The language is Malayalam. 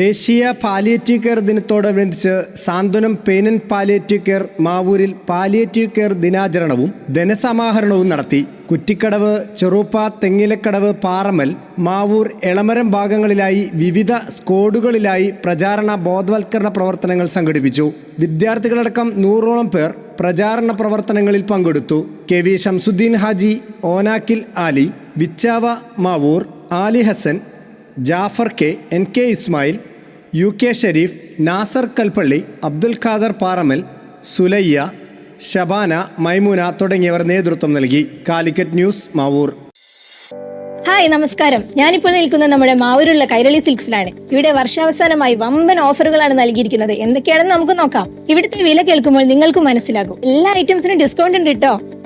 ദേശീയ പാലിയേറ്റീവ് കെയർ ദിനത്തോടനുബന്ധിച്ച് സാന്ത്വനം ആൻഡ് പാലിയേറ്റീവ് കെയർ മാവൂരിൽ പാലിയേറ്റീവ് കെയർ ദിനാചരണവും ധനസമാഹരണവും നടത്തി. കുറ്റിക്കടവ് ചെറുപ്പ തെങ്ങിലക്കടവ് പാറമൽ മാവൂർ എളമരം ഭാഗങ്ങളിലായി വിവിധ സ്കോഡുകളിലായി പ്രചാരണ ബോധവൽക്കരണ പ്രവർത്തനങ്ങൾ സംഘടിപ്പിച്ചു. വിദ്യാർത്ഥികളടക്കം നൂറോളം പേർ പ്രചാരണ പ്രവർത്തനങ്ങളിൽ പങ്കെടുത്തു. K V Shamsudheen Haji Onakkil Ali Vichava Mavoor Ali Hasan Jafar K. N. K. Ismail U. K. Sharif Nasar Kalpally Abdul Khader Paramal Sulaiya Shabana Maimoona തുടങ്ങിയവർ നേതൃത്വം നൽകി. കാലിക്കറ്റ് ന്യൂസ് മാവൂർ. ഹായ് നമസ്കാരം. ഞാനിപ്പോൾ നിൽക്കുന്നത് നമ്മുടെ മാവൂരുള്ള കൈരളി സിൽക്സിലാണ്. ഇവിടെ വർഷാവസാനമായി വമ്പൻ ഓഫറുകളാണ് നൽകിയിരിക്കുന്നത്. എന്തൊക്കെയാണെന്ന് നമുക്ക് നോക്കാം. ഇവിടുത്തെ വില കേൾക്കുമ്പോൾ നിങ്ങൾക്കും മനസ്സിലാകും. എല്ലാ ഐറ്റംസിനും ഡിസ്കൗണ്ട് ഉണ്ട് കേട്ടോ